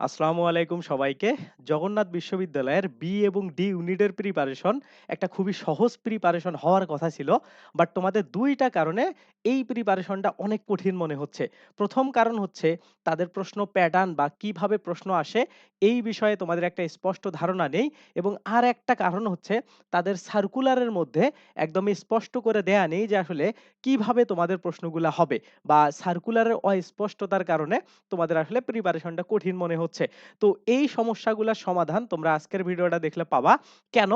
আসসালামু আলাইকুম সবাইকে। জগন্নাথ বিশ্ববিদ্যালয়ের বি এবং ডি ইউনিটের প্রিপারেশন একটা খুবই সহজ প্রিপারেশন হওয়ার কথা ছিল। বাট তোমাদের ২ টা কারণে এই প্রিপারেশনটা অনেক কঠিন মনে হচ্ছে। ১ম কারণ হচ্ছে তাদের প্রশ্ন প্যাটার্ন বা কীভাবে প্রশ্ন আসে এই বিষয়ে তোমাদের একটা স্পষ্ট ধারণা নেই এবং আর একটা কারণ হচ্ছে তাদের সার্কুলারের মধ্যে একদম স্পষ্ট করে দেয়া নেই যে আসলে কীভাবে তোমাদের প্রশ্নগুলা হবে বা সার্কুলারের অস্পষ্টতার কারণে তোমাদের আসলে প্রিপারেশনটা কঠিন মনে হচ্ছে। তো এই সমস্যাগুলার সমাধান তোমরা আজকের ভিডিওটা দেখলে পাবা। কেন?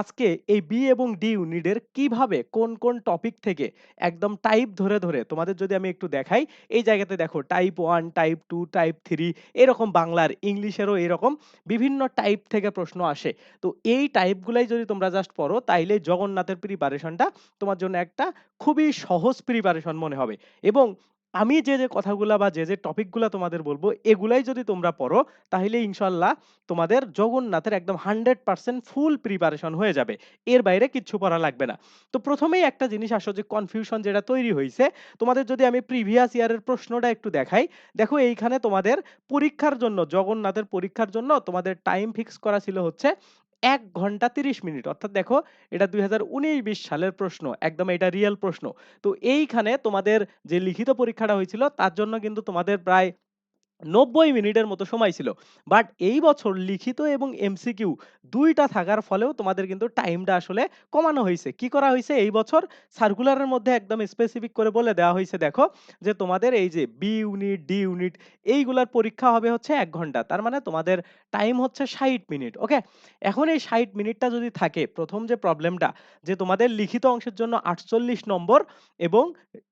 আজকে এই বি এবং ডি ইউনিটের কীভাবে কোন, কোন টপিক থেকে একদম টাইপ ধরে, ধরে তোমাদের যদি আমি একটু দেখাই, এই জায়গাতে দেখো টাইপ 1, টাইপ 2, টাইপ 3 এরকম বাংলার, ইংলিশেরও এরকম বিভিন্ন টাইপ থেকে প্রশ্ন আসে। তো এই টাইপগুলাই যদি তোমরা জাস্ট পড়ো তাইলে জগন্নাথের প্রিপারেশনটা তোমার জন্য একটা খুবই সহজ প্রিপারেশন মনে হবে এবং আমি যে, যে কথাগুলা বা যে, যে টপিকগুলা তোমাদের বলব, এগুলাই যদি তোমরা পড়ো, তাহলে ইনশাল্লাহ তোমাদের জগন্নাথের একদম 100% ফুল প্রিপারেশন হয়ে যাবে। এর বাইরে কিচ্ছু পড়া লাগবে না। তো প্রথমেই একটা জিনিস আসো যে কনফিউশন যেটা তৈরি হয়েছে তোমাদের যদি আমি প্রিভিয়াস ইয়ারের প্রশ্নটা একটু দেখাই, দেখো এইখানে তোমাদের পরীক্ষার জন্য, জগন্নাথের পরীক্ষার জন্য তোমাদের টাইম ফিক্স করা ছিল হচ্ছে ১ ঘণ্টা ৩০ মিনিট। অর্থাৎ দেখো, এটা ২০১৯-২০ সালের প্রশ্ন। একদম এটা রিয়াল প্রশ্ন। তো এইখানে তোমাদের যে লিখিত পরীক্ষাটা হয়েছিল, তার জন্য কিন্তু তোমাদের প্রায় ৯০ মিনিটের মতো সময় ছিল। বাট এই বছর লিখিত এবং এমসিকিউ ২ টা থাকার ফলেও তোমাদের কিন্তু টাইমটা আসলে কমানো হয়েছে কি করা হয়েছে এই বছর সার্কুলারের মধ্যে একদম স্পেসিফিক করে বলে দেওয়া হয়েছে দেখো যে তোমাদের এই যে বি ইউনিট, ডি ইউনিট এইগুলার পরীক্ষা হবে হচ্ছে এক ঘণ্টা। তার মানে তোমাদের টাইম হচ্ছে ৬০ মিনিট। ওকে? এখন এই ৬০ মিনিটটা যদি থাকে, প্রথম যে প্রবলেমটা যে তোমাদের লিখিত অংশের জন্য ৪৮ নম্বর এবং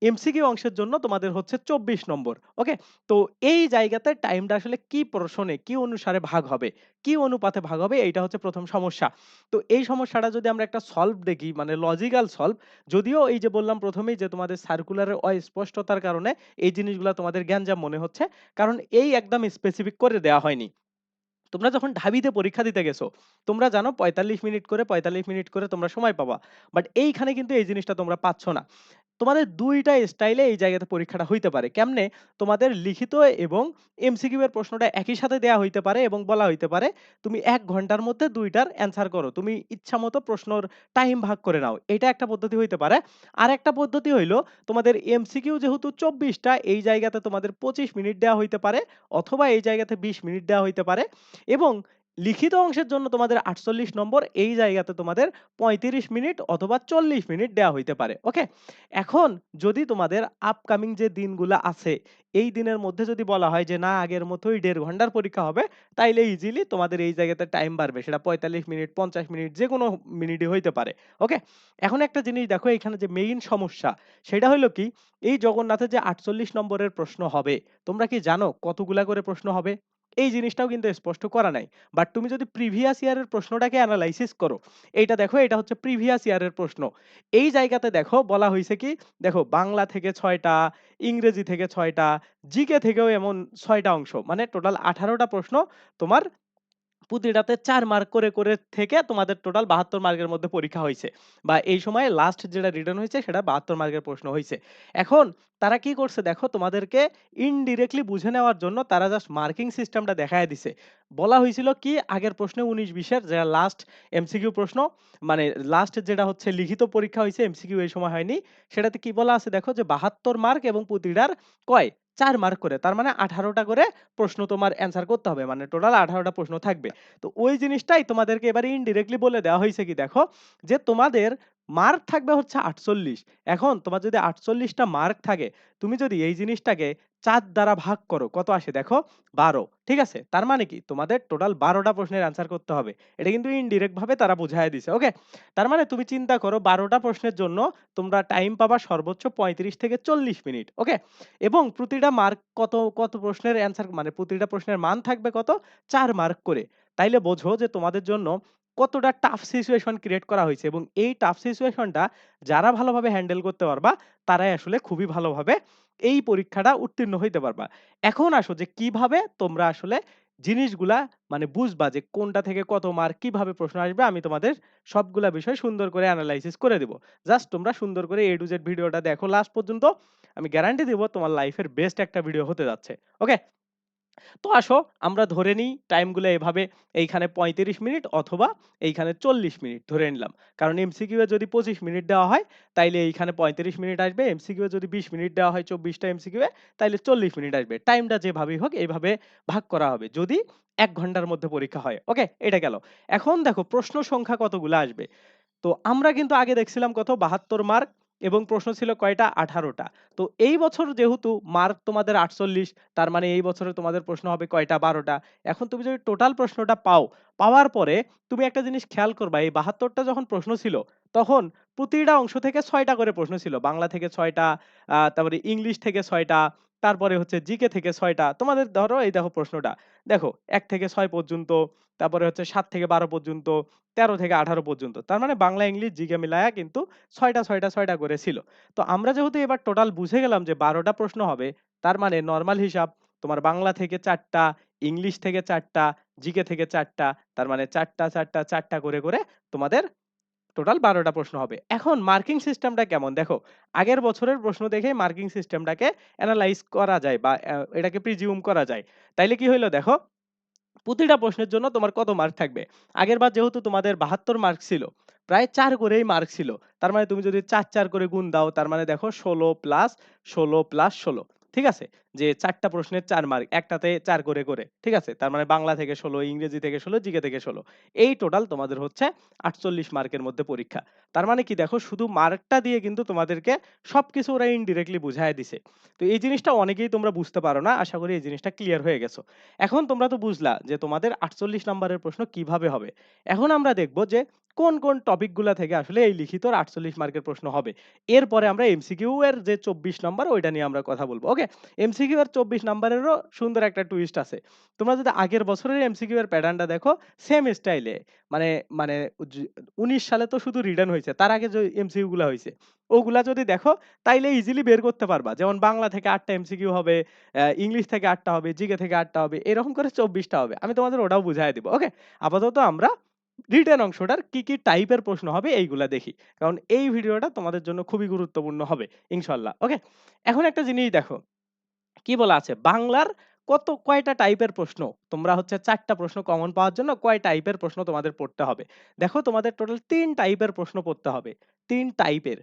এমসিকিউ অংশের জন্য তোমাদের হচ্ছে ২৪ নম্বর। ওকে? তো এই জায়গাতে টাইমটা আসলে কি প্রশ্নে, কি অনুসারে ভাগ হবে, কি অনুপাতে ভাগ হবে এইটা হচ্ছে ১ম সমস্যা। তো এই সমস্যাটা যদি আমরা একটা সলভ দেখি মানে লজিক্যাল সলভ, যদিও এই যে বললাম ১ম এই যে তোমাদের সার্কুলারের অস্পষ্টতার কারণে এই জিনিসগুলা তোমাদের গ্যাঞ্জাম মনে হচ্ছে। কারণ এই একদম স্পেসিফিক করে দেয়া হয়নি। তোমরা যখন ঢাবিতে পরীক্ষা দিতে গেছো, তোমরা জানো ৪৫ মিনিট করে ৪৫ মিনিট করে তোমরা সময় পাবা। বাট এইখানে কিন্তু এই জিনিসটা তোমরা পাচ্ছ না। তোমাদের দুইটা স্টাইলে এই জায়গাতে পরীক্ষাটা হইতে পারে। কেমনে? তোমাদের লিখিত এবং এমসিকিউ এর প্রশ্নটা একই সাথে দেয়া হইতে পারে এবং বলা হইতে পারে, তুমি এক ঘণ্টার মধ্যে ২ টার অ্যান্সার করো। তুমি ইচ্ছামত প্রশ্নর টাইম ভাগ করে নাও। এটা একটা পদ্ধতি হইতে পারে। আর একটা পদ্ধতি হইল তোমাদের এমসিকিউ যেহেতু চব্বিশটা এই জায়গাতে তোমাদের ২৫ মিনিট দেয়া হইতে পারে অথবা এই জায়গাতে ২০ মিনিট দেওয়া হইতে পারে এবং লিখিত অংশের জন্য তোমাদের ৪৮ নম্বর এই জায়গাতে তোমাদের ৩৫ মিনিট অথবা ৪০ মিনিট দেওয়া হইতে পারে। ওকে? এখন যদি তোমাদের আপকামিং যে দিনগুলো আছে, এই দিনের মধ্যে যদি বলা হয় যে না আগের মতোই ১.৫ ঘণ্টার পরীক্ষা হবে, তাইলে ইজিলি তোমাদের এই জায়গাতে টাইম বাড়বে। সেটা ৪৫ মিনিট, ৫০ মিনিট যেকোনো মিনিটই হইতে পারে। ওকে? এখন একটা জিনিস দেখো এখানে যে মেইন সমস্যা সেটা হইল কি এই জগন্নাথের যে ৪৮ নম্বরের প্রশ্ন হবে, তোমরা কি জানো কতগুলা করে প্রশ্ন হবে? এই জিনিসটাও কিন্তু স্পষ্ট করা নাই। বাট তুমি যদি প্রিভিয়াস ইয়ারের প্রশ্নটাকে অ্যানালাইসিস করো, এইটা দেখো এটা হচ্ছে প্রিভিয়াস ইয়ারের প্রশ্ন। এই জায়গাতে দেখো বলা হয়েছে কি, দেখো বাংলা থেকে ছয়টা ইংরেজি থেকে ছয়টা জিকে থেকেও এমন ছয়টা অংশ। মানে টোটাল আঠারোটা প্রশ্ন তোমার প্রতিটাতে ৪ মার্ক করে, করে থেকে তোমাদের টোটাল ৭২ মার্কের মধ্যে পরীক্ষা হইছে। বা এই সময়ে লাস্ট যেটা রিটার্ন হইছে সেটা ৭২ মার্কের প্রশ্ন হইছে। এখন তারা কি করছে দেখো তোমাদেরকে ইনডিরেক্টলি বুঝে নেওয়ার জন্য তারা জাস্ট মার্কিং সিস্টেমটা দেখায়া দিছে। বলা হয়েছিল কি আগের প্রশ্নে ১৯-২০ এর যে লাস্ট এমসিকিউ প্রশ্ন মানে লাস্ট যেটা হচ্ছে লিখিত পরীক্ষা হইছে এমসিকিউ এই সময় হয়নি। সেটাতে কি বলা আছে দেখো যে ৭২ মার্ক এবং প্রতিটার কয় ৪ মার্ক করে। তার মানে ১৮ টা করে প্রশ্ন তোমার অ্যান্সার করতে হবে। মানে টোটাল ১৮ টা প্রশ্ন থাকবে। তো ওই জিনিসটাই তোমাদেরকে এবারে ইনডিরেক্টলি বলে দেওয়া হয়েছে কি দেখো, যে তোমাদের মার্ক থাকবে হচ্ছে ৪৮। এখন তোমার যদি ৪৮ টা মার্ক থাকে, তুমি যদি এই জিনিসটাকে ৪ দ্বারা ভাগ করো, কত আসে দেখো ১২। ঠিক আছে? তার মানে কি তোমাদের টোটাল ১২ টা প্রশ্নের অ্যান্সার করতে হবে। এটা কিন্তু ইনডিরেক্ট ভাবে তারা বুঝাইয়া দিছে। ওকে? তার মানে তুমি চিন্তা করো বারোটা প্রশ্নের জন্য তোমরা টাইম পাবা সর্বোচ্চ ৩৫ থেকে ৪০ মিনিট। ওকে? এবং প্রতিটা মার্ক কত, কত প্রশ্নের অ্যান্সার মানে প্রতিটা প্রশ্নের মান থাকবে কত? চার মার্ক করে। তাইলে বোঝো যে তোমাদের জন্য কতটা টাফ সিচুয়েশন ক্রিয়েট করা হইছে এবং এই টাফ সিচুয়েশনটা যারা ভালোভাবে হ্যান্ডেল করতে পারবা, তারাই আসলে খুবই ভালোভাবে এই পরীক্ষাটা উত্তীর্ণ হইতে পারবা। এখন আসো যে কীভাবে তোমরা আসলে জিনিসগুলা মানে বুঝবা যে কোনটা থেকে কত মার্ক, কীভাবে প্রশ্ন আসবে আমি তোমাদের সবগুলা বিষয় সুন্দর করে এনালাইসিস করে দিব। জাস্ট তোমরা সুন্দর করে A to Z ভিডিওটা দেখো লাস্ট পর্যন্ত। আমি গ্যারান্টি দিব তোমার লাইফের বেস্ট একটা ভিডিও হতে যাচ্ছে। ওকে? তো আসো আমরা ধরে নিই টাইমগুলো এভাবে এইখানে ৩৫ মিনিট অথবা এইখানে ৪০ মিনিট ধরে নিলাম। কারণ এমসিকিউ এ যদি ২৫ মিনিট দেওয়া হয়, তাইলে এইখানে ৩৫ মিনিট আসবে। এমসিকিউ এ যদি ২০ মিনিট দেওয়া হয় ২৪ টা এ, তাইলে ৪০ মিনিট আসবে। টাইমটা যেভাবেই হোক এইভাবে ভাগ করা হবে। যদি এক ঘণ্টার মধ্যে পরীক্ষা হয়। ওকে? এটা গেল। এখন দেখো প্রশ্ন সংখ্যা কতগুলো আসবে। তো আমরা কিন্তু আগে দেখছিলাম কত ৭২ মার্ক এবং প্রশ্ন ছিল কয়টা? আঠারোটা। তো এই বছর যেহেতু মার্ক তোমাদের ৪৮ তার মানে এই বছরে তোমাদের প্রশ্ন হবে কয়টা? বারোটা। এখন তুমি যদি টোটাল প্রশ্নটা পাও, পাওয়ার পরে তুমি একটা জিনিস খেয়াল করবা এই বাহাত্তরটা যখন প্রশ্ন ছিল তখন প্রতিটা অংশ থেকে ছয়টা করে প্রশ্ন ছিল। বাংলা থেকে ৬ টা, তারপরে ইংলিশ থেকে ৬ টা, তারপরে হচ্ছে জিকে থেকে ছয়টা তোমাদের ধরো এই দেখো প্রশ্নটা। দেখো এক থেকে ছয় পর্যন্ত, তারপরে হচ্ছে সাত থেকে ১২ পর্যন্ত, ১৩ থেকে ১৮ পর্যন্ত। তার মানে বাংলা, ইংলিশ, জিকে মিলায়া কিন্তু ৬ টা, ৬ টা, ৬ টা করে ছিল। তো আমরা যেহেতু এবার টোটাল বুঝে গেলাম যে বারোটা প্রশ্ন হবে, তার মানে নরমাল হিসাব তোমার বাংলা থেকে চারটা ইংলিশ থেকে ৪ টা, জিকে থেকে চারটা তার মানে ৪ টা, ৪ টা, ৪ টা করে, করে তোমাদের টোটাল ১২ টা প্রশ্ন হবে। এখন মার্কিং সিস্টেমটা কেমন? দেখো, আগের বছরের প্রশ্ন দেখেই মার্কিং সিস্টেমটাকে এনালাইজ করা যায় বা এটাকে প্রিজিউম করা যায়। তাইলে কি হইল দেখো, প্রতিটা প্রশ্নের জন্য তোমার কত মার্ক থাকবে? আগেরবার যেহেতু তোমাদের ৭২ মার্ক ছিল, প্রায় চার করেই মার্ক ছিল। তার মানে তুমি যদি ৪, ৪ করে গুণ দাও তার মানে দেখো ১৬ প্লাস ১৬ প্লাস ১৬ ঠিক আছে? যে ৪ টা প্রশ্নের ৪ মার্ক, একটাতে ৪ করে, করে ঠিক আছে? তার মানে বাংলা থেকে ১৬, ইংরেজি থেকে ১৬, জিকে থেকে ১৬ এই টোটাল তোমাদের হচ্ছে ৪৮ মার্কের মধ্যে পরীক্ষা। তার মানে কি দেখো শুধু মার্কটা দিয়ে কিন্তু তোমাদেরকে সবকিছু ওরা ইনডিরেক্টলি বুঝাইয়া দিছে। তো এই জিনিসটা অনেকেই তোমরা বুঝতে পারো না। আশা করি এই জিনিসটা ক্লিয়ার হয়ে গেছো। এখন তোমরা তো বুঝলা যে তোমাদের ৪৮ নাম্বারের প্রশ্ন কীভাবে হবে। এখন আমরা দেখব যে কোন, কোন টপিকগুলা থেকে আসলে এই লিখিতর ৪৮ মার্কের প্রশ্ন হবে। এরপরে আমরা এমসিকিউ এর যে ২৪ নাম্বার ওইটা নিয়ে আমরা কথা বলব। ওকে? এমসিকিউ এর ২৪ নাম্বারেরও সুন্দর একটা টুইস্ট আছে। তোমরা যদি আগের বছরের এমসিকিউ এর প্যাটার্নটা দেখো সেম স্টাইলে মানে, মানে ১৯ সালে তো শুধু রিটেন হইছে। তার আগে যে এমসিকিউ গুলা হইছে, ওগুলা যদি দেখো তাইলে ইজিলি বের করতে পারবা। যেমন বাংলা থেকে ৮ টা এমসিকিউ হবে, ইংলিশ থেকে ৮ টা হবে, জিকে থেকে ৮ টা হবে। এরকম করে ২৪ টা হবে। আমি তোমাদের ওটাও বুঝাইয়া দিব। ওকে? আপাতত আমরা রিটেন অংশটার কি, কি টাইপের প্রশ্ন হবে এইগুলা দেখি। কারণ এই ভিডিওটা তোমাদের জন্য খুবই গুরুত্বপূর্ণ হবে ইনশাআল্লাহ। ওকে? এখন একটা জিনিস দেখো। কি বলা আছে? বাংলার কত কয়টা টাইপের প্রশ্ন তোমরা হচ্ছে ৪ টা প্রশ্ন কমন পাওয়ার জন্য কয় টাইপের প্রশ্ন তোমাদের পড়তে হবে। দেখো তোমাদের টোটাল ৩ টাইপের প্রশ্ন পড়তে হবে। ৩ টাইপের।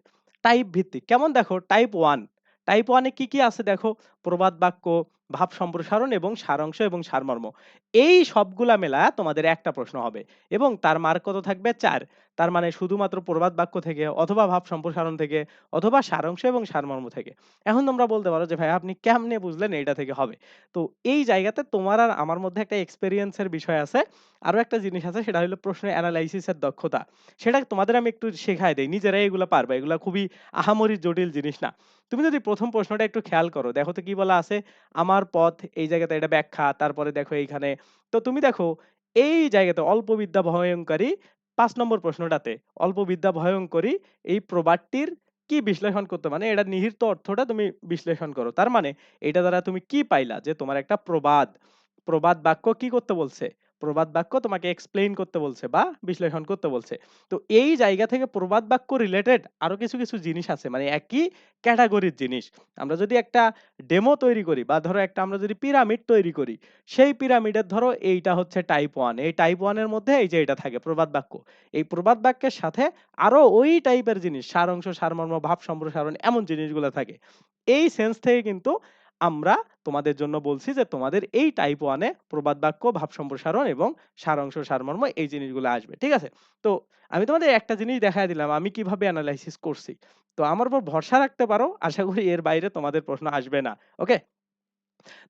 টাইপ ভিত্তিক। কেমন দেখো টাইপ ১ টাইপ 1 এ কি, কি আছে দেখো? প্রবাদ বাক্য, ভাব সম্প্রসারণ এবং সারাংশ এবং সারমর্ম। এই সবগুলা মেলায়া তোমাদের একটা প্রশ্ন হবে এবং তার মার্ক কত থাকবে? ৪ তার মানে শুধুমাত্র প্রবাদ বাক্য থেকে অথবা ভাব সম্প্রসারণ থেকে অথবা সারাংশ এবং সারমর্ম থেকে। এখন তোমরা বলতে পারো যে, "ভাই আপনি কেমনে বুঝলেন এইটা থেকে হবে?" তো এই জায়গাতে তোমার আর আমার মধ্যে একটা এক্সপেরিয়েন্স এর বিষয় আছে। আরও একটা জিনিস আছে সেটা হলো প্রশ্ন এনালাইসিস এর দক্ষতা। সেটা তোমাদের আমি একটু শেখায় দেই। নিজেরাই এগুলা পারবে এগুলা খুবই আহামরি জটিল জিনিস না। তুমি যদি প্রথম প্রশ্নটা একটু খেয়াল করো, দেখো তো কি বলা আছে? আমার পথ এই জায়গাতে এটা ব্যাখ্যা, তারপরে দেখো এইখানে। তো তুমি দেখো এই জায়গাতে অল্প বিদ্যা ভয়ঙ্করী ৫ নম্বর প্রশ্নটাতে, অল্প বিদ্যা ভয়ঙ্করী এই প্রবাদটির কি বিশ্লেষণ করতে মানে এটা নিহিত অর্থটা তুমি বিশ্লেষণ করো। তার মানে এটা দ্বারা তুমি কি পাইলা? যে তোমার একটা প্রবাদ। প্রবাদ বাক্য কি করতে বলছে? প্রবাদ বাক্য তোমাকে এক্সপ্লেইন করতে বলছে বা বিশ্লেষণ করতে বলছে। তো এই জায়গা থেকে প্রবাদ বাক্য রিলেটেড আরও কিছু, কিছু জিনিস আছে। মানে একই ক্যাটেগরির জিনিস। আমরা যদি একটা ডেমো তৈরি করি বা ধরো একটা আমরা যদি পিরামিড তৈরি করি, সেই পিরামিডের ধরো এইটা হচ্ছে টাইপ ওয়ান এই টাইপ 1 এর মধ্যে এই যে এটা থাকে প্রবাদ বাক্য। এই প্রবাদ বাক্যের সাথে আরও ওই টাইপের জিনিস সারাংশ, সারমর্ম, ভাব সম্প্রসারণ এমন জিনিসগুলো থাকে। এই সেন্স থেকে কিন্তু আমরা তোমাদের জন্য বলছি যে তোমাদের এই টাইপ 1 এ প্রবাদ বাক্য, ভাব সম্প্রসারণ এবং সারাংশ, সারমর্ম এই জিনিসগুলো আসবে। ঠিক আছে? তো আমি তোমাদের একটা জিনিস দেখায় দিলাম আমি কীভাবে অ্যানালাইসিস করছি। তো আমার উপর ভরসা রাখতে পারো। আশা করি এর বাইরে তোমাদের প্রশ্ন আসবে না। ওকে?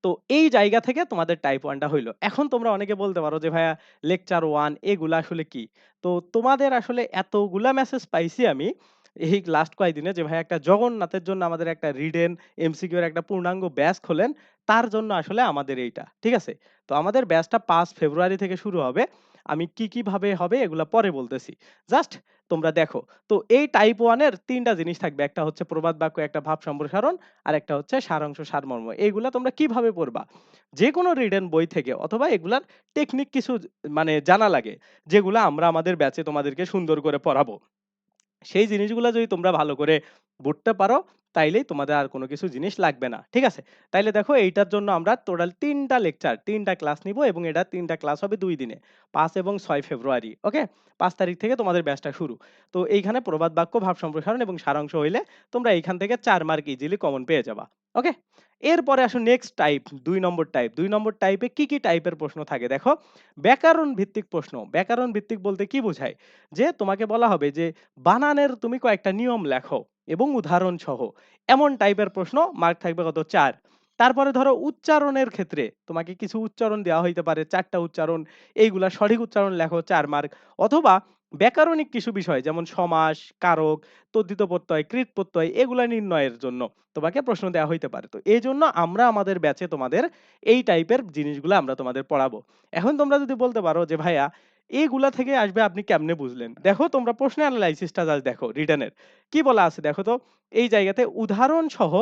তো এই জায়গা থেকে তোমাদের টাইপ ওয়ানটা হইল এখন তোমরা অনেকে বলতে পারো যে, "ভাইয়া লেকচার ওয়ান এগুলা আসলে কি?" তো তোমাদের আসলে এতগুলা মেসেজ পাইছি আমি এই লাস্ট কয়েকদিনে যে, "ভাইয়া একটা জগন্নাথের জন্য আমাদের একটা রিটেন এমসিকিউ এর একটা পূর্ণাঙ্গ ব্যাচ খোলেন। তার জন্য আসলে আমাদের এইটা।" ঠিক আছে? তো আমাদের ব্যাচটা ৫ ফেব্রুয়ারি থেকে শুরু হবে। আমি কি, কি ভাবে হবে এগুলা পরে বলতেছি। জাস্ট তোমরা দেখো। তো এই টাইপ 1 এর ৩ টা জিনিস থাকবে। একটা হচ্ছে প্রবাদ বাক্য, একটা ভাব সম্প্রসারণ, আর একটা হচ্ছে সারাংশ, সারমর্ম। এইগুলা তোমরা কীভাবে পড়বা? যেকোনো রিডেন বই থেকে অথবা এগুলার টেকনিক কিছু মানে জানা লাগে। যেগুলা আমরা আমাদের ব্যাচে তোমাদেরকে সুন্দর করে পড়াবো। সেই জিনিসগুলা যদি তোমরা ভালো করে বুঝতে পারো, তাইলেই তোমাদের আর কোনো কিছু জিনিস লাগবে না। ঠিক আছে? তাইলে দেখো এইটার জন্য আমরা টোটাল ৩ টা লেকচার, তিনটা ক্লাস নিব এবং এটা তিনটা ক্লাস হবে দুই দিনে। পাঁচ এবং ছয় ফেব্রুয়ারি। ওকে? পাঁচ তারিখ থেকে তোমাদের ব্যাচটা শুরু। তো এইখানে প্রবাদ বাক্য, ভাব সম্প্রসারণ এবং সারাংশ হইলে তোমরা এইখান থেকে চার মার্ক ইজিলি কমন পেয়ে যাবা। ওকে? এরপরে আসো নেক্সট টাইপ দুই নম্বর টাইপ। দুই নম্বর টাইপে কি, কি টাইপের প্রশ্ন থাকে দেখো। ব্যাকরণ ভিত্তিক প্রশ্ন। ব্যাকরণ ভিত্তিক বলতে কি বোঝায়? যে তোমাকে বলা হবে যে বানানের তুমি কয়েকটা নিয়ম লেখো এবং উদাহরণ সহ। এমন টাইপের প্রশ্ন মার্ক থাকবে কত চার তারপরে ধরো উচ্চারণের ক্ষেত্রে তোমাকে কিছু উচ্চারণ দেওয়া হইতে পারে চারটা উচ্চারণ। এইগুলা সঠিক উচ্চারণ লেখো চার মার্ক। অথবা ব্যাকরণিক কিছু বিষয় যেমন সমাস, কারক, তদ্ধিত প্রত্যয়, কৃৎ প্রত্যয় এগুলা নির্ণয়ের জন্য তোমাকে প্রশ্ন দেওয়া হইতে পারে। তো এজন্য আমরা আমাদের ব্যাচে তোমাদের এই টাইপের জিনিসগুলা আমরা তোমাদের পড়াবো। এখন তোমরা যদি বলতে পারো যে ভাইয়া এগুলা থেকে আসবে আপনি কেমনে বুঝলেন? দেখো তোমরা প্রশ্ন এনালাইসিসটা জাস্ট দেখো রিটার্নের কি বলা আছে দেখো তো? এই জায়গাতে উদাহরণ সহ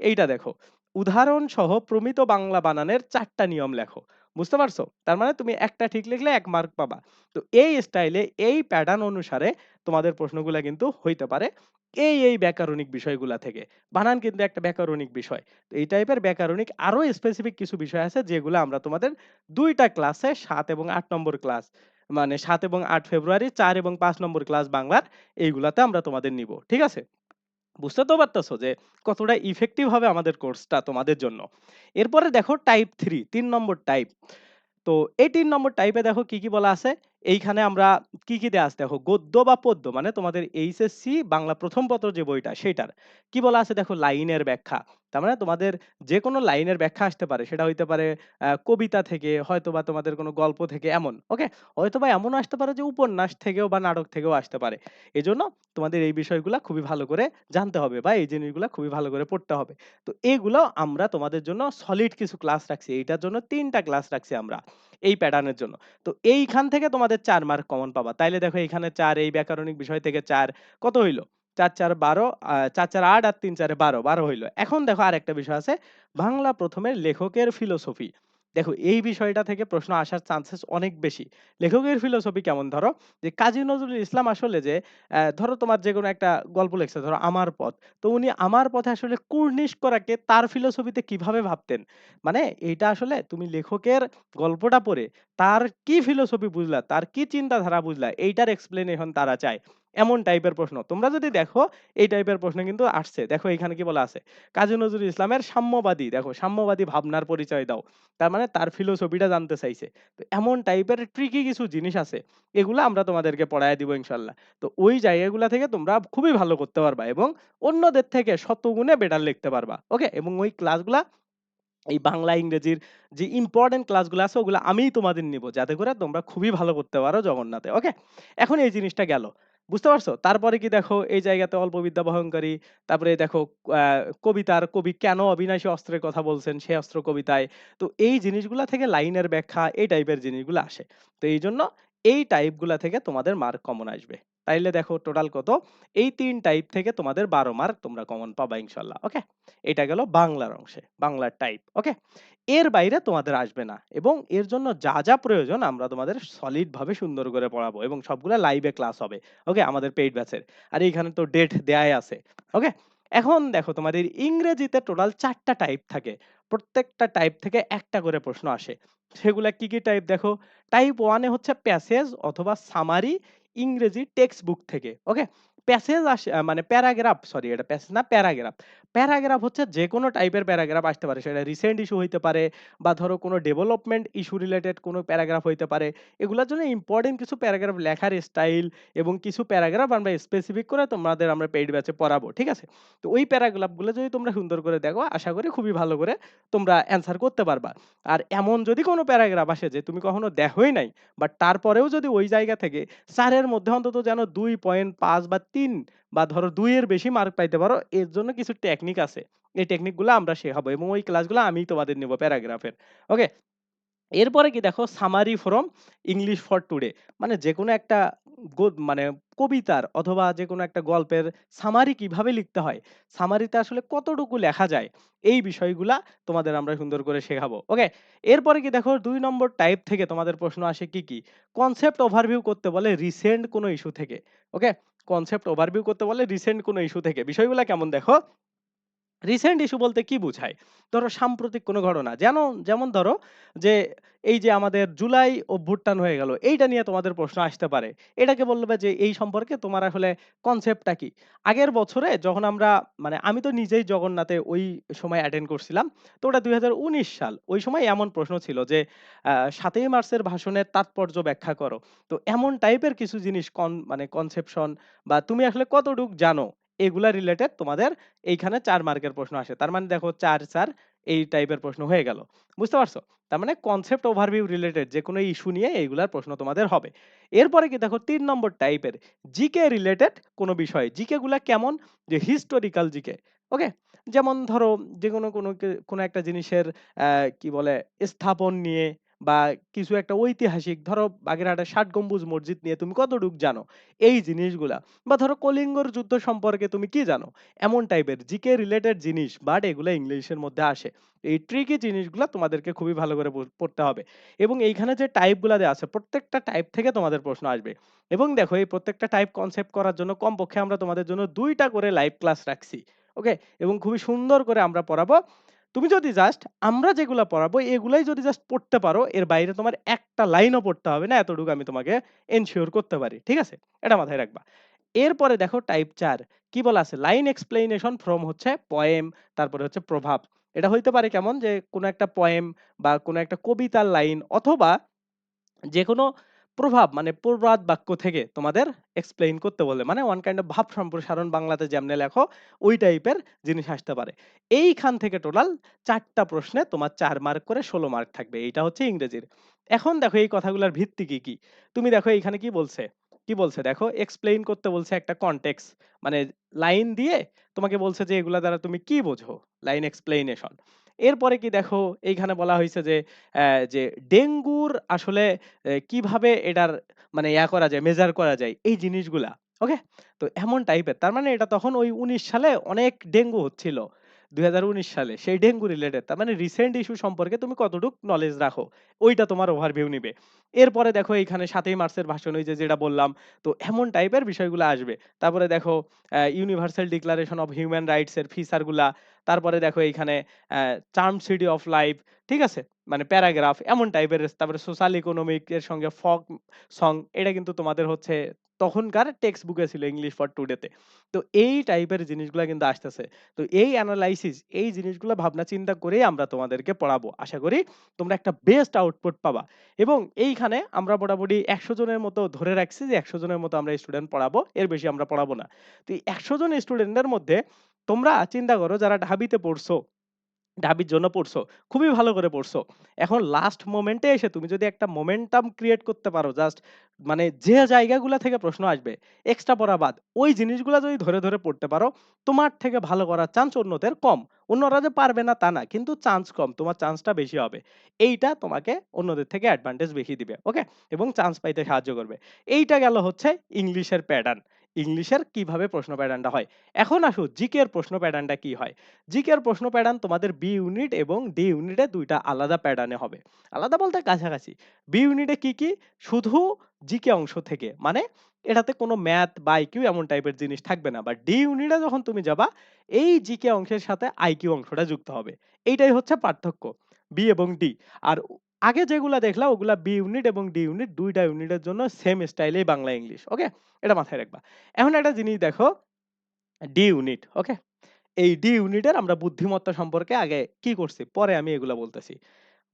এইটা দেখো। উদাহরণ সহ প্রমিত বাংলা বানানের চারটা নিয়ম লেখো। বুঝতে পারছ? তার মানে তুমি একটা ঠিক লিখলে ১ মার্ক পাবা। তো এই স্টাইলে এই প্যাটার্ন অনুসারে তোমাদের প্রশ্নগুলা কিন্তু হইতে পারে। এই, এই ব্যাকরণিক বিষয়গুলা থেকে। বানান কিন্তু একটা ব্যাকরণিক বিষয়। তো এই টাইপের ব্যাকরণিক আরও স্পেসিফিক কিছু বিষয় আছে যেগুলা আমরা তোমাদের ২ টা ক্লাসে সাত এবং আট নম্বর ক্লাস মানে সাত এবং আট ফেব্রুয়ারি চার এবং পাঁচ নম্বর ক্লাস বাংলার এইগুলাতে আমরা তোমাদের নিবো। ঠিক আছে? বুঝতে তো পারতেছো যে কতটা ইফেক্টিভ হবে আমাদের কোর্সটা তোমাদের জন্য। এরপরে দেখো টাইপ ৩, ৩ নম্বর টাইপ। তো এই তিন নম্বর টাইপে দেখো কি, কি বলা আছে? এইখানে আমরা কি, কি দেয়া আছে দেখো গদ্য বা পদ্য মানে তোমাদের এইচএসসি বাংলা প্রথম পত্র যে বইটা সেটার। কি বলা আছে দেখো লাইনের ব্যাখ্যা। তার মানে তোমাদের যেকোনো লাইনের ব্যাখ্যা আসতে পারে। সেটা হইতে পারে কবিতা থেকে হয়তোবা তোমাদের কোনো গল্প থেকে এমন। ওকে? হয়তোবা এমনও আসতে পারে যে উপন্যাস থেকেও বা নাটক থেকেও আসতে পারে। এজন্য তোমাদের এই বিষয়গুলা খুবই ভালো করে জানতে হবে বা এই জিনিসগুলা খুবই ভালো করে পড়তে হবে। তো এগুলো আমরা তোমাদের জন্য সলিড কিছু ক্লাস রাখছি। এইটার জন্য তিনটা ক্লাস রাখছি আমরা। এই প্যাটার্নের জন্য। তো এইখান থেকে তোমাদের ৪ মার্ক কমন পাবা। তাইলে দেখো এখানে চার এই ব্যাকরণিক বিষয় থেকে চার কত হইল? ৪, ৪ ১২ আ ৪, ৪ ৮ আর ৩, ৪ ১২, ১২ হইল। এখন দেখো আরেকটা বিষয় আছে। বাংলা প্রথমের লেখকের ফিলোসফি। দেখো এই বিষয়টা থেকে প্রশ্ন আসার চান্সেস অনেক বেশি। লেখকের ফিলোসফি কেমন ধরো যে কাজী নজরুল ইসলাম আসলে যে ধরো তোমার যে যেকোনো একটা গল্প লেখছে ধরো 'আমার পথ'। তো উনি 'আমার পথে' আসলে কুর্নিশ করাকে তার ফিলোসফিতে কীভাবে ভাবতেন? মানে এইটা আসলে তুমি লেখকের গল্পটা পড়ে তার কি ফিলোসফি বুঝলা, তার কি চিন্তাধারা বুঝলা এইটার এক্সপ্লেনেশন তারা চায়। এমন টাইপের প্রশ্ন। তোমরা যদি দেখো এই টাইপের প্রশ্ন কিন্তু আসছে। দেখো এখানে কি বলা আছে? কাজী নজরুল ইসলামের সাম্যবাদী দেখো সাম্যবাদী ভাবনার পরিচয় দাও। তার মানে তার ফিলোসফিটা জানতে চাইছে। তো এমন টাইপের ট্রিকি কিছু জিনিস আছে। এগুলা আমরা তোমাদেরকে পড়াইয়া দিব ইনশাআল্লাহ। তো ওই জায়গাগুলা থেকে তোমরা খুবই ভালো করতে পারবা এবং অন্যদের থেকে শতগুণে বেটার লিখতে পারবা। ওকে? এবং ওই ক্লাসগুলা এই বাংলা, ইংরেজির যে ইম্পোর্টেন্ট ক্লাসগুলো আছে ওগুলো আমিই তোমাদের নিব। যাতে করে তোমরা খুবই ভালো করতে পারো জগন্নাথে। ওকে? এখন এই জিনিসটা গেল। বুঝতে পারছ? তারপরে কি দেখো এই জায়গাতে অল্প বিদ্যা বহনকারী, তারপরে দেখো কবিতার কবি কেন অবিনাশী অস্ত্রের কথা বলছেন সে অস্ত্র কবিতায়। তো এই জিনিসগুলা থেকে লাইনের ব্যাখ্যা এই টাইপের জিনিসগুলো আসে। তো এই জন্য এই টাইপগুলা থেকে তোমাদের মার্ক কমন আসবে। তাইলে দেখো টোটাল কত? এই ৩ টাইপ থেকে তোমাদের ১২ মার্ক তোমরা কমন পাবা ইনশাআল্লাহ। ওকে? এটা গেল বাংলার অংশে, বাংলার টাইপ। ওকে? এর বাইরে তোমাদের আসবে না এবং এর জন্য যা, যা প্রয়োজন আমরা তোমাদের সলিড ভাবে সুন্দর করে পড়াবো এবং সবগুলা লাইভে ক্লাস হবে। ওকে? আমাদের পেইড ব্যাচের। আর এইখানে তো ডেট দেয়াই আছে। ওকে? এখন দেখো তোমাদের ইংরেজিতে টোটাল চারটা টাইপ থাকে। প্রত্যেকটা টাইপ থেকে একটা করে প্রশ্ন আসে। সেগুলা কি, কি টাইপ দেখো? টাইপ ওয়ানে হচ্ছে প্যাসেজ অথবা সামারি ইংরেজি টেক্সট বুক থেকে। ওকে? প্যাসেজ আসে মানে প্যারাগ্রাফ, সরি, এটা প্যাসেজ না, প্যারাগ্রাফ। প্যারাগ্রাফ হচ্ছে যে কোনো টাইপের প্যারাগ্রাফ আসতে পারে। সেটা রিসেন্ট ইস্যু হইতে পারে বা ধরো কোনো ডেভেলপমেন্ট ইস্যু রিলেটেড কোনো প্যারাগ্রাফ হইতে পারে। এগুলোর জন্য ইম্পোর্টেন্ট কিছু প্যারাগ্রাফ লেখার স্টাইল এবং কিছু প্যারাগ্রাফ আমরা স্পেসিফিক করে তোমাদের আমরা পেইড ব্যাচে পড়াবো। ঠিক আছে? তো ওই প্যারাগ্রাফগুলো যদি তোমরা সুন্দর করে দেখো, আশা করি খুবই ভালো করে তোমরা অ্যান্সার করতে পারবা। আর এমন যদি কোনো প্যারাগ্রাফ আসে যে তুমি কখনো দেখোই নাই বাট তারপরেও যদি ওই জায়গা থেকে ৪ এর মধ্যে অন্তত যেন ২.৫ বা ৩ বা ধরো ২ এর বেশি মার্ক পাইতে পারো এর জন্য কিছু টেকনিক আছে। এই টেকনিকগুলা আমরা শেখাবো এবং ওই ক্লাসগুলা আমিই তোমাদের নেব প্যারাগ্রাফের। ওকে? এরপরে কি দেখো summary from English for today মানে যেকোনো একটা গদ মানে কবিতার অথবা যেকোনো একটা গল্পের সামারি কীভাবে লিখতে হয়? সামারিতে আসলে কতটুকু লেখা যায়? এই বিষয়গুলা তোমাদের আমরা সুন্দর করে শেখাবো। ওকে? এরপরে কি দেখো দুই নম্বর টাইপ থেকে তোমাদের প্রশ্ন আসে কি, কি? কনসেপ্ট ওভারভিউ করতে বলে রিসেন্ট কোনো ইস্যু থেকে। ওকে? কনসেপ্ট ওভারভিউ করতে বলে রিসেন্ট কোনো ইস্যু থেকে। বিষয়গুলো কেমন দেখো? রিসেন্ট ইস্যু বলতে কি বুঝায়? ধরো সাম্প্রতিক কোনো ঘটনা। যেন, যেমন ধরো যে, এই যে আমাদের জুলাই অভ্যুত্থান হয়ে গেল। এইটা নিয়ে তোমাদের প্রশ্ন আসতে পারে। এটাকে বলবে যে, এই সম্পর্কে তোমার আসলে কনসেপ্টটা কি? আগের বছরে যখন আমরা মানে আমি তো নিজেই জগন্নাথে ওই সময় অ্যাটেন্ড করছিলাম। তো ওটা ২০১৯ সাল। ওই সময় এমন প্রশ্ন ছিল যে ৭ই মার্চের ভাষণের তাৎপর্য ব্যাখ্যা করো। তো এমন টাইপের কিছু জিনিস কন মানে কনসেপশন বা তুমি আসলে কতটুক জানো? এগুলা রিলেটেড তোমাদের এইখানে চার মার্কের প্রশ্ন আসে। তার মানে দেখো ৪, ৪ এই টাইপের প্রশ্ন হয়ে গেল। বুঝতে পারছ? তার মানে কনসেপ্ট ওভারভিউ রিলেটেড যে কোনো ইস্যু নিয়ে এইগুলার প্রশ্ন তোমাদের হবে। এরপরে কি দেখো তিন নম্বর টাইপের জিকে রিলেটেড কোনো বিষয়। জিকে গুলা কেমন? যে হিস্টোরিক্যাল জিকে। ওকে? যেমন ধরো যেকোনো কোনো কে কোনো একটা জিনিসের কি বলে স্থাপন নিয়ে বা কিছু একটা ঐতিহাসিক, ধরো বাগেরহাটের ষাট গম্বুজ মসজিদ নিয়ে তুমি কতটুক জানো? এই জিনিসগুলা। বা ধরো কলিঙ্গর যুদ্ধ সম্পর্কে তুমি কি জানো? এমন টাইপের জিকে রিলেটেড জিনিস বাট এগুলা ইংলিশের মধ্যে আসে। এই ট্রিকি জিনিসগুলা তোমাদেরকে খুবই ভালো করে পড়তে হবে। এবং এইখানে যে টাইপগুলা দেয়া আছে, প্রত্যেকটা টাইপ থেকে তোমাদের প্রশ্ন আসবে। এবং দেখো, এই প্রত্যেকটা টাইপ কনসেপ্ট করার জন্য কমপক্ষে আমরা তোমাদের জন্য দুইটা করে লাইভ ক্লাস রাখছি। ওকে? এবং খুবই সুন্দর করে আমরা পড়াবো। তুমি যদি জাস্ট আমরা যেগুলা পড়াবো এগুলাই যদি জাস্ট পড়তে পারো, এর বাইরে তোমার একটা লাইনও পড়তে হবে না। এতটুকু আমি তোমাকে এনশিওর করতে পারি। ঠিক আছে? এটা মাথায় রাখবা। এরপরে দেখো টাইপ চার কি বলা আছে? লাইন এক্সপ্লেনেশন ফ্রম হচ্ছে পয়েম তারপরে হচ্ছে প্রভাব। এটা হইতে পারে কেমন? যে কোনো একটা পয়েম বা কোনো একটা কবিতার লাইন অথবা যেকোনো প্রভাব মানে প্রবাদ বাক্য থেকে তোমাদের এক্সপ্লেইন করতে বলে। মানে ওয়ান কাইন্ড অফ ভাব সম্প্রসারণ বাংলাতে যেমনে লেখো ওই টাইপের জিনিস আসতে পারে। এইখান থেকে টোটাল ৪ টা প্রশ্নে তোমার ৪ মার্ক করে ১৬ মার্ক থাকবে। এইটা হচ্ছে ইংরেজির। এখন দেখো এই কথাগুলার ভিত্তি কি, কি? তুমি দেখো এইখানে কি বলছে? কি বলছে দেখো এক্সপ্লেইন করতে বলছে একটা কনটেক্সট মানে লাইন দিয়ে তোমাকে বলছে যে এগুলা দ্বারা তুমি কি বোঝো? Line explanation. এরপরে কি দেখো এইখানে বলা হয়েছে যে যে ডেঙ্গুর আসলে কীভাবে এটার মানে ইয়া করা যায়, মেজার করা যায় এই জিনিসগুলা। ওকে? তো এমন টাইপের। তার মানে এটা তখন ওই ১৯ সালে অনেক ডেঙ্গু হচ্ছিল। ২০১৯ সালে সেই ডেঙ্গু রিলেটেড। তার মানে রিসেন্ট ইস্যু সম্পর্কে তুমি কতটুক নলেজ রাখো। ওইটা তোমার ওভারভিউ নিবে। এরপরে দেখো এইখানে ৭ই মার্চের ভাষণ, ওই যে যেটা বললাম। তো এমন টাইপের বিষয়গুলো আসবে। তারপরে দেখো Universal Declaration of Human Rights এর ফিচারগুলা। তারপরে দেখো এইখানে চার্ম সিটি অফ লাইফ। ঠিক আছে? মানে প্যারাগ্রাফ এমন টাইপের তারপরে সোশ্যাল ইকোনমিক এর সঙ্গে ফক সং এটা কিন্তু তোমাদের হচ্ছে তখনকার টেক্সট বুকে ছিল ইংলিশ ফর টুডে তে। এই টাইপের জিনিসগুলা কিন্তু আসতেছে। তো এই অ্যানালাইসিস এই জিনিসগুলো ভাবনা চিন্তা করেই আমরা তোমাদেরকে পড়াবো। আশা করি তোমরা একটা বেস্ট আউটপুট পাবা। এবং এইখানে আমরা মোটামুটি ১০০ জনের মতো ধরে রাখছি যে ১০০ জনের মতো আমরা স্টুডেন্ট পড়াবো। এর বেশি আমরা পড়াবো না। তো এই ১০০ জন স্টুডেন্টের মধ্যে তোমরা চিন্তা করো যারা ঢাবিতে পড়ছো ঢাবির জন্য পড়ছো। খুবই ভালো করে পড়ছো। এখন লাস্ট মোমেন্টে এসে তুমি যদি একটা মোমেন্টাম ক্রিয়েট করতে পারো জাস্ট মানে যে জায়গাগুলা থেকে প্রশ্ন আসবে, এক্সট্রা পড়া বাদ। ওই জিনিসগুলা যদি ধরে, ধরে পড়তে পারো, তোমার থেকে ভালো করার চান্স অন্যদের কম। অন্যরা যে পারবে না তা না। কিন্তু চান্স কম। তোমার চান্সটা বেশি হবে। এইটা তোমাকে অন্যদের থেকে অ্যাডভান্টেজ বেশি দিবে। ওকে? এবং চান্স পাইতে সাহায্য করবে। এইটা গেল হচ্ছে ইংলিশের প্যাটার্ন। ইংলিশের কীভাবে প্রশ্ন প্যাটার্নটা হয়। এখন আসো জিকে এর প্রশ্ন প্যাটার্নটা কি হয়? জিকে এর প্রশ্ন প্যাটার্ন তোমাদের বি ইউনিট এবং ডি ইউনিটে দুইটা আলাদা প্যাটার্নে হবে। আলাদা বলতে কাছাকাছি। বি ইউনিটে কি, কি? শুধু জিকে অংশ থেকে। মানে এটাতে কোনো ম্যাথ বা আইকিউ এমন টাইপের জিনিস থাকবে না। বাট ডি ইউনিটে যখন তুমি যাবা এই জিকে অংশের সাথে আইকিউ অংশটা যুক্ত হবে। এইটাই হচ্ছে পার্থক্য। বি এবং ডি। আর আগে যেগুলা দেখলা ওগুলা বি ইউনিট এবং ডি ইউনিট ২ টা ইউনিটের জন্য সেম স্টাইলেই বাংলা ইংলিশ। ওকে? এটা মাথায় রাখবা। এখন একটা জিনিস দেখো ডি ইউনিট। ওকে? এই ডি ইউনিটের আমরা বুদ্ধিমত্তা সম্পর্কে আগে কি করছি? পরে আমি এগুলা বলতেছি।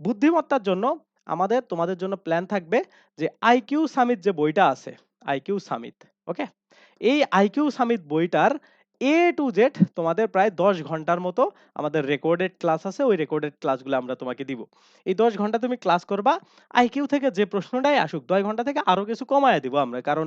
বুদ্ধিমত্তার জন্য আমাদের তোমাদের জন্য প্ল্যান থাকবে যে আইকিউ সামিট যে বইটা আছে, আইকিউ সামিট। ওকে? এই আইকিউ সামিট বইটার এ টু জেড তোমাদের প্রায় ১০ ঘণ্টার মতো আমাদের রেকর্ডেড ক্লাস আছে। ওই রেকর্ডেড ক্লাসগুলা আমরা তোমাকে দিব। এই ১০ ঘণ্টা তুমি ক্লাস করবা। আইকিউ থেকে যে প্রশ্নটাই আসুক ১০ ঘণ্টা থেকে আরও কিছু কমায়া দিব আমরা। কারণ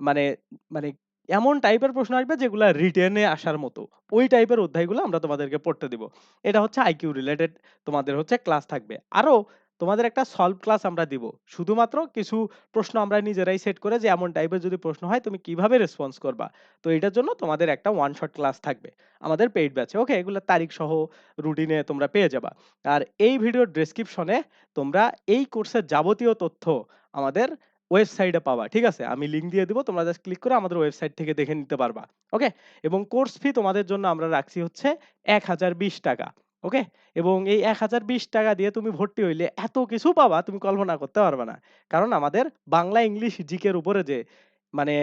মানে মানে এমন টাইপের প্রশ্ন আসবে যেগুলা রিটেন আসার মতো। ওই টাইপের অধ্যায়গুলো আমরা তোমাদেরকে পড়তে দিব। এটা হচ্ছে আইকিউ রিলেটেড তোমাদের হচ্ছে ক্লাস থাকবে। আরও তোমাদের একটা সলভ ক্লাস আমরা দিব। শুধুমাত্র কিছু প্রশ্ন আমরা নিজেরাই সেট করে যে এমন টাইপের যদি প্রশ্ন হয় তুমি কীভাবে রেসপন্স করবা। তো এটার জন্য তোমাদের একটা ওয়ান শট ক্লাস থাকবে। আমাদের পেইড ব্যাচে। ওকে? এগুলা তারিখ সহ রুটিনে তোমরা পেয়ে যাবা। আর এই ভিডিওর ডেসক্রিপশনে তোমরা এই কোর্সের যাবতীয় তথ্য আমাদের ওয়েবসাইটে পাবা। ঠিক আছে? আমি লিঙ্ক দিয়ে দিব। তোমরা জাস্ট ক্লিক করে আমাদের ওয়েবসাইট থেকে দেখে নিতে পারবা। ওকে? এবং কোর্স ফি তোমাদের জন্য আমরা রাখছি হচ্ছে ৳১,০২০ ওকে? এবং এই ৳১,০২০ দিয়ে তুমি ভর্তি হইলে এত কিছু পাবা তুমি কল্পনা করতে পারবা না। কারণ আমাদের বাংলা, ইংলিশ, জিকের উপরে যে মানে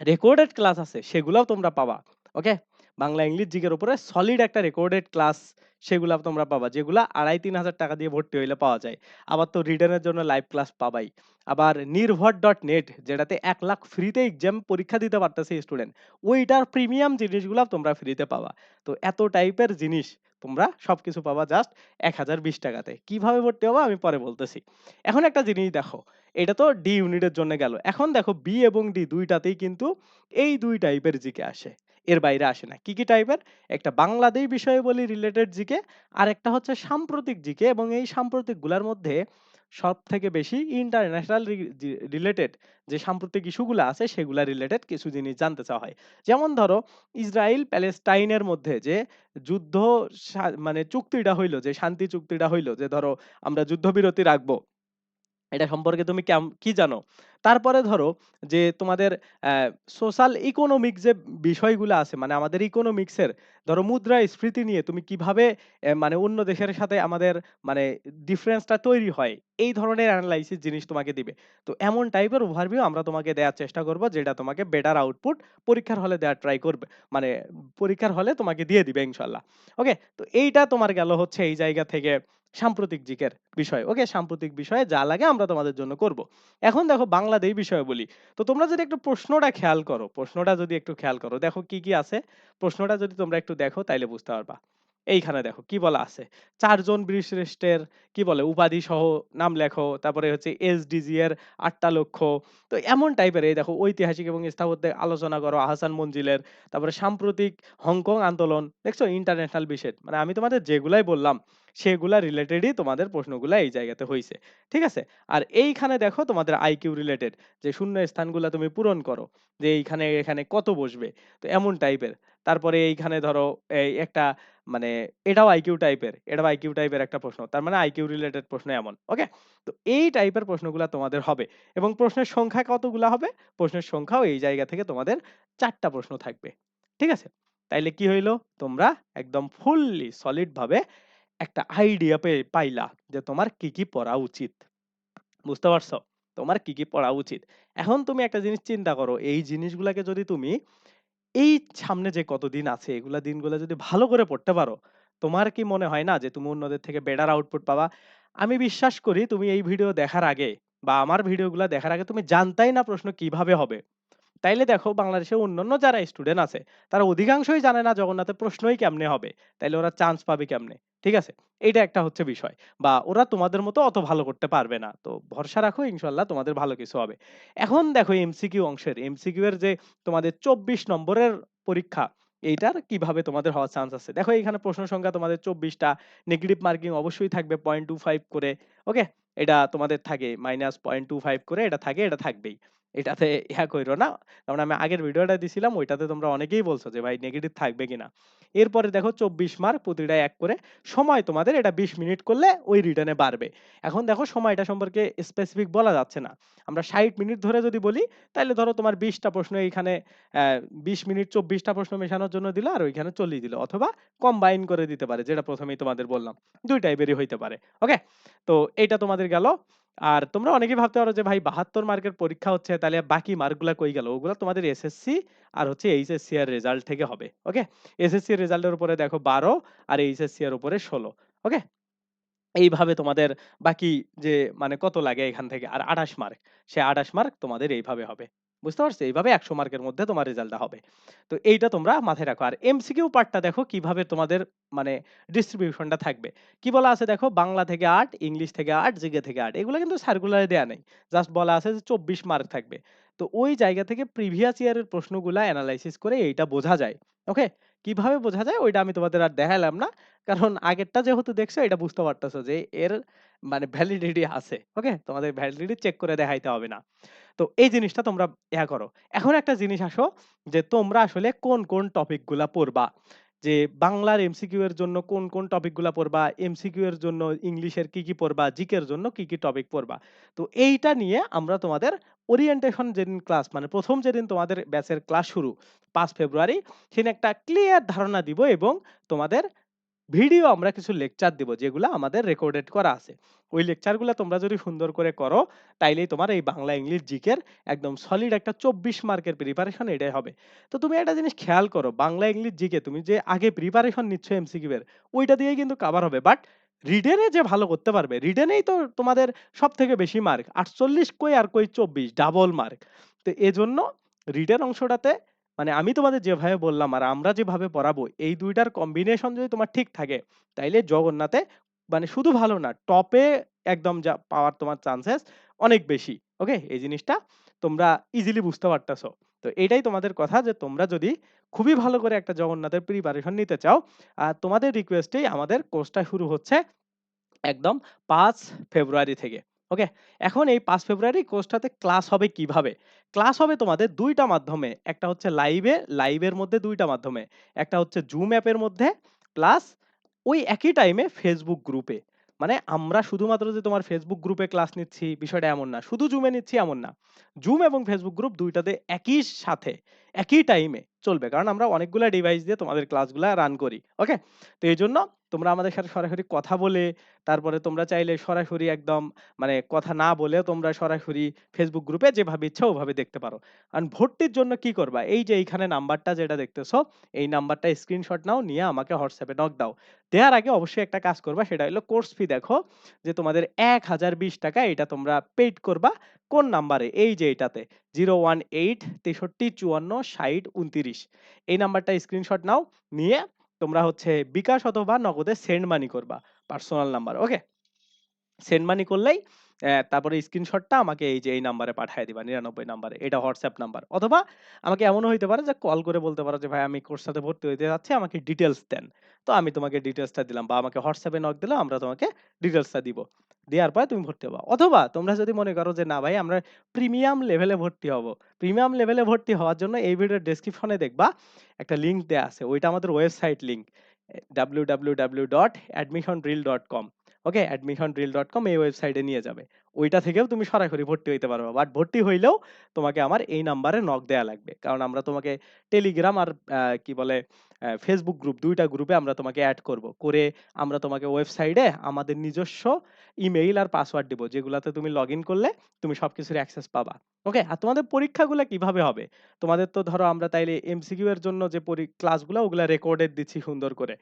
রেকর্ডেড ক্লাস আছে সেগুলাও তোমরা পাবা। ওকে? বাংলা, ইংলিশ, জিকের উপরে সলিড একটা রেকর্ডেড ক্লাস সেগুলা তোমরা পাবা। যেগুলা ৳২,৫০০-৩,০০০ দিয়ে ভর্তি হইলে পাওয়া যায়। আবার তো রিটেনের জন্য লাইভ ক্লাস পাবাই। আবার নির্ভর ডট নেট যেটাতে এক লাখ ফ্রিতে এক্সাম পরীক্ষা দিতে পারতেছে স্টুডেন্ট। ওইটার প্রিমিয়াম জিনিসগুলা তোমরা ফ্রিতে পাবা। তো এত টাইপের জিনিস তোমরা সবকিছু পাবা জাস্ট ৳১,০২০ তে। কীভাবে ভর্তি হবা আমি পরে বলতেছি। এখন একটা জিনিস দেখো, এটা তো ডি ইউনিটের জন্য গেল। এখন দেখো বি এবং ডি দুইটাতেই কিন্তু এই দুই টাইপের জিকে আসে। এর বাইরে আসে না। কি, কি টাইপের? একটা বাংলাদেশ বলি রিলেটেড জিকে, আরেকটা হচ্ছে সাম্প্রতিক জিকে এবং এই সাম্প্রতিকগুলার মধ্যে সবথেকে বেশি ইন্টারন্যাশনাল রিলেটেড যে সাম্প্রতিক ইস্যুগুলো আছে, সেগুলা রিলেটেড কিছু জিনিস জানতে চাওয়া হয়। যেমন ধরো ইসরাইল প্যালেস্টাইনের মধ্যে যে যুদ্ধ মানে চুক্তিটা হইল, যে শান্তি চুক্তিটা হইল, যে ধরো আমরা যুদ্ধবিরতি রাখব। এটা সম্পর্কে তুমি কি জানো? তারপরে ধরো যে তোমাদের সোশ্যাল ইকোনমিক যে বিষয়গুলো আছে মানে আমাদের ইকোনমিক্সের ধরো মুদ্রাস্ফীতি নিয়ে তুমি কীভাবে মানে অন্য দেশের সাথে আমাদের মানে ডিফারেন্সটা তৈরি হয়। এই ধরনের এনালাইসিস জিনিস তোমাকে দিবে। তো এমন টাইপের ওভারভিউ আমরা তোমাকে দেওয়ার চেষ্টা করব, যেটা তোমাকে বেটার আউটপুট পরীক্ষার হলে দেওয়ার ট্রাই করবে। মানে পরীক্ষার হলে তোমাকে দিয়ে দিবে ইনশাআল্লাহ। ওকে? তো এইটা তোমার গেল হচ্ছে এই জায়গা থেকে সাম্প্রতিক জিকের বিষয়। ওকে? সাম্প্রতিক বিষয়ে যা লাগে আমরা তোমাদের জন্য করব। এখন দেখো বাংলাদেশ বিষয়ে বলি। তো তোমরা যদি একটু প্রশ্নটা খেয়াল করো, প্রশ্নটা যদি একটু খেয়াল করো, দেখো কি, কি আছে? প্রশ্নটা যদি তোমরা একটু দেখো তাইলে বুঝতে পারবা। এইখানে দেখো কি বলা আছে? ৪ জন বীরশ্রেষ্ঠের কি বলে উপাধি সহ নাম লেখো। তারপরে হচ্ছে এসডিজি এর ৮ টা লক্ষ্য। তো এমন টাইপের এই দেখো ঐতিহাসিক এবং স্থাপত্যে আলোচনা করো আহসান মঞ্জিলের। তারপরে সাম্প্রতিক হংকং আন্দোলন। দেখছ ইন্টারন্যাশনাল বিষয়। মানে আমি তোমাদের যেগুলাই বললাম সেগুলা রিলেটেডই তোমাদের প্রশ্নগুলা এই জায়গাতে হইছে। ঠিক আছে? আর এইখানে দেখো তোমাদের আইকিউ রিলেটেড যে শূন্য স্থানগুলা তুমি পূরণ করো। যে এইখানে, এখানে কত বসবে? তো এমন টাইপের। তারপরে এইখানে ধরো, এই একটা মানে এটাও আইকিউ টাইপের। এটাও আইকিউ টাইপের একটা প্রশ্ন। তার মানে আইকিউ রিলেটেড প্রশ্ন এমন। ওকে? তো এই টাইপের প্রশ্নগুলা তোমাদের হবে। এবং প্রশ্নের সংখ্যা কতগুলা হবে? প্রশ্নের সংখ্যাও এই জায়গা থেকে তোমাদের চারটা প্রশ্ন থাকবে। ঠিক আছে? তাইলে কি হইল তোমরা একদম ফুললি সলিড ভাবে একটা আইডিয়া পে পাইলা যে তোমার কি, কি পড়া উচিত। বুঝতে পারছ? তোমার কি, কি পড়া উচিত। এখন তুমি একটা জিনিস চিন্তা করো, এই জিনিসগুলাকে যদি তুমি এই সামনে যে কতদিন আছে এগুলা দিনগুলা যদি ভালো করে পড়তে পারো, তোমার কি মনে হয় না যে তুমি অন্যদের থেকে বেটার আউটপুট পাবা? আমি বিশ্বাস করি তুমি এই ভিডিও দেখার আগে বা আমার ভিডিওগুলা দেখার আগে তুমি জানতাই না প্রশ্ন কীভাবে হবে। তাইলে দেখো বাংলাদেশের অন্যান্য যারা স্টুডেন্ট আছে তারা অধিকাংশই জানে না জগন্নাথের প্রশ্নই কেমনে হবে। তাইলে ওরা চান্স পাবে কেমনে? ঠিক আছে? এইটা একটা হচ্ছে বিষয়। বা ওরা তোমাদের মতো অত ভালো করতে পারবে না। তো ভরসা রাখো ইনশাআল্লাহ তোমাদের ভালো কিছু হবে। এখন দেখো এমসিকিউ অংশের, এমসিকিউ এর যে তোমাদের ২৪ নম্বরের পরীক্ষা, এইটার কীভাবে তোমাদের হওয়ার চান্স আছে। দেখো এখানে প্রশ্ন সংখ্যা তোমাদের ২৪ টা, নেগেটিভ মার্কিং অবশ্যই থাকবে 0.25 করে। ওকে? এটা তোমাদের থাকে -0.25 করে এটা থাকে, এটা থাকবেই। এটাতে ইহা কইরো না। কারণ আমি আগের ভিডিওটা দিছিলাম, ওইটাতে তোমরা অনেকেই বলছো যে, ভাই নেগেটিভ থাকবে কিনা। এরপরে দেখো ২৪ মার্ক প্রতিটা এক করে। সময় তোমাদের এটা ২০ মিনিট করলে ওই রিটার্নে বাড়বে। এখন দেখো সময়টা সম্পর্কে স্পেসিফিক বলা যাচ্ছে না। আমরা ৬০ মিনিট ধরে যদি বলি তাহলে ধরো তোমার বিশটা প্রশ্ন এইখানে ২০ মিনিট চব্বিশটা প্রশ্ন মেশানোর জন্য দিল আর ওইখানে ৪০ দিল। অথবা কম্বাইন করে দিতে পারে, যেটা প্রথমেই তোমাদের বললাম। ২ টাইপেরই হইতে পারে। ওকে? তো এইটা তোমাদের গেল। আর তোমরা অনেকেই ভাবতে পারো যে, ভাই ৭২ মার্কের পরীক্ষা হচ্ছে, তাহলে বাকি মার্কগুলো কই গেল? ওগুলো তোমাদের এসএসসি আর হচ্ছে এইচএসসি এর রেজাল্ট থেকে হবে। ওকে? এসএসসি এর রেজাল্টের উপরে দেখো ১২ আর এইচএসসি এর উপরে ১৬ ওকে? এইভাবে তোমাদের বাকি যে মানে কত লাগে এখান থেকে আর ২৮ মার্ক। সে ২৮ মার্ক তোমাদের এইভাবে হবে। বুঝতে পারছ? এইভাবে ১০০ মার্কের মধ্যে তোমার রেজাল্টটা হবে। তো এইটা তোমরা মাথায় রাখো। আর এমসিকিউ পার্টটা দেখো কীভাবে তোমাদের মানে ডিস্ট্রিবিউশনটা থাকবে। কি বলা আছে দেখো বাংলা থেকে আট, ইংলিশ থেকে আট, জিকে থেকে আট এগুলো কিন্তু সার্কুলারে দেয়া নেই জাস্ট বলা আছে যে ২৪ মার্ক থাকবে। তো ওই জায়গা থেকে প্রিভিয়াস ইয়ারের প্রশ্নগুলা অ্যানালাইসিস করে এইটা বোঝা যায়। ওকে? কীভাবে বোঝা যায় ওইটা আমি তোমাদের আর দেখাইলাম না। কারণ আগেরটা যেহেতু দেখছ এটা বুঝতে পারতেছো যে এর মানে ভ্যালিডিটি আছে। ওকে? তোমাদের ভ্যালিডিটি চেক করে দেখাইতে হবে না। তো এই জিনিসটা তোমরা ইয়া করো। এখন একটা জিনিস আসো যে তোমরা আসলে কোন, কোন টপিকগুলা পড়বা। যে বাংলার এমসিকিউ এর জন্য কোন, কোন টপিকগুলা পড়বা, এমসিকিউ এর জন্য ইংলিশের কি, কি পড়বা, জিকের জন্য কি, কি টপিক পড়বা। তো এইটা নিয়ে আমরা তোমাদের ওরিয়েন্টেশন যেদিন ক্লাস মানে প্রথম যেদিন তোমাদের ব্যাচের ক্লাস শুরু পাঁচ ফেব্রুয়ারি সেদিন একটা ক্লিয়ার ধারণা দিব এবং তোমাদের ভিডিও আমরা কিছু লেকচার দিব যেগুলো আমাদের রেকর্ডেড করা আছে। ওই লেকচারগুলো তোমরা যদি সুন্দর করে করো তাইলেই তোমার এই বাংলা, ইংলিশ, জিকের একদম সলিড একটা ২৪ মার্কের প্রিপারেশন এটাই হবে। তো তুমি একটা জিনিস খেয়াল করো বাংলা, ইংলিশ, জিকে তুমি যে আগে প্রিপারেশন নিচ্ছ এমসিকিউ এর ওইটা দিয়েই কিন্তু কভার হবে। বাট রিডেনে যে ভালো করতে পারবে রিডেনেই তো তোমাদের সব থেকে বেশি মার্ক ৪৮ কই আর কই ২৪ ডাবল মার্ক। তো এজন্য রিটেন অংশটাতে মানে আমি তোমাদের যেভাবে বললাম আর আমরা যেভাবে পড়াবো, এই দুইটার কম্বিনেশন যদি তোমার ঠিক থাকে, তাইলে জগন্নাথে মানে শুধু ভালো না টপে একদম যা পাওয়ার তোমার চান্সেস অনেক বেশি। ওকে? এই জিনিসটা তোমরা ইজিলি বুঝতে পারতেছো। তো এটাই তোমাদের কথা যে তোমরা যদি খুবই ভালো করে একটা জগন্নাথের প্রিপারেশন নিতে চাও আর তোমাদের রিকোয়েস্টেই আমাদের কোর্সটা শুরু হচ্ছে একদম পাঁচ ফেব্রুয়ারি থেকে। ওকে? এখন এই পাঁচ ফেব্রুয়ারি কোর্সটাতে ক্লাস হবে কীভাবে? ক্লাস হবে তোমাদের দুইটা মাধ্যমে। একটা হচ্ছে লাইভে, লাইভের মধ্যে দুইটা মাধ্যমে। একটা হচ্ছে জুম অ্যাপের মধ্যে প্লাস ওই একই টাইমে ফেসবুক গ্রুপে। মানে আমরা শুধুমাত্র যে তোমার ফেসবুক গ্রুপে ক্লাস নিচ্ছি বিষয়টা এমন না। শুধু জুমে নিচ্ছি এমন না। জুম এবং ফেসবুক গ্রুপ দুইটাতে একই সাথে একই টাইমে চলবে। কারণ আমরা অনেকগুলা ডিভাইস দিয়ে তোমাদের ক্লাসগুলা রান করি। ওকে? তো এই জন্য তোমরা আমাদের সাথে সরাসরি কথা বলে তারপরে তোমরা চাইলে সরাসরি একদম মানে কথা না বলেও তোমরা সরাসরি ফেসবুক গ্রুপে যেভাবে ইচ্ছা ওভাবে দেখতে পারো। কারণ ভর্তির জন্য কি করবা? এই যে এইখানে নাম্বারটা যেটা দেখতেছো এই নাম্বারটা স্ক্রিনশট নাও নিয়ে আমাকে হোয়াটসঅ্যাপে নক দাও। দেওয়ার আগে অবশ্যই একটা কাজ করবা সেটা হলো কোর্স ফি দেখো যে তোমাদের ৳১,০২০ এটা তোমরা পেইড করবা কোন নাম্বারে? এই যে এইটাতে 018 63 54 60 29 এই নাম্বারটা স্ক্রিনশট নাও নিয়ে তোমরা হচ্ছে বিকাশ অথবা নগদে সেন্ড মানি করবা। Personal number. Okay? Send money করলেই তারপরে স্ক্রিনশটটা আমাকে এই যে এই নাম্বারে পাঠায় দিবা ৯৯ নাম্বারে। এটা হোয়াটসঅ্যাপ নাম্বার। অথবা আমাকে এমনও হইতে পারে যে কল করে বলতে পারো যে, "ভাই আমি কোর্সটাতে ভর্তি হইতে যাচ্ছি, আমাকে ডিটেইলস দেন।" তো আমি তোমাকে ডিটেইলসটা দিলাম বা আমাকে হোয়াটসঅ্যাপে নক দিলে আমরা তোমাকে ডিটেইলসটা দিব। দেওয়ার পরে তুমি ভর্তি হবা। অথবা তোমরা যদি মনে করো যে, "না ভাই আমরা প্রিমিয়াম লেভেলে ভর্তি হব।" প্রিমিয়াম লেভেলে ভর্তি হওয়ার জন্য এই ভিডিওর ডেসক্রিপশনে দেখবা একটা লিংক দেওয়া আছে। ওইটা আমাদের ওয়েবসাইট লিংক। এ www.admissionreel.com ওকে? admissionreel.com এই ওয়েবসাইটে নিয়ে যাবে। ওইটা থেকেও তুমি সরাসরি ভর্তি হইতে পারবে বাট ভর্তি হইলেও তোমাকে আমার এই নাম্বারে নক দেয়া লাগবে। কারণ আমরা তোমাকে টেলিগ্রাম আর কি বলে ফেসবুক গ্রুপ ২ টা গ্রুপে আমরা তোমাকে এড করব। করে আমরা তোমাকে ওয়েবসাইটে আমাদের নিজস্ব ইমেইল আর পাসওয়ার্ড দিব। যেগুলাতে তুমি লগইন করলে তুমি সবকিছুর অ্যাক্সেস পাবা। ওকে? আর তোমাদের পরীক্ষাগুলা কীভাবে হবে? তোমাদের তো ধরো আমরা তাইলে এমসিকিউ এর জন্য যে ক্লাসগুলা ওগুলা রেকর্ডেড দিচ্ছি সুন্দর করে।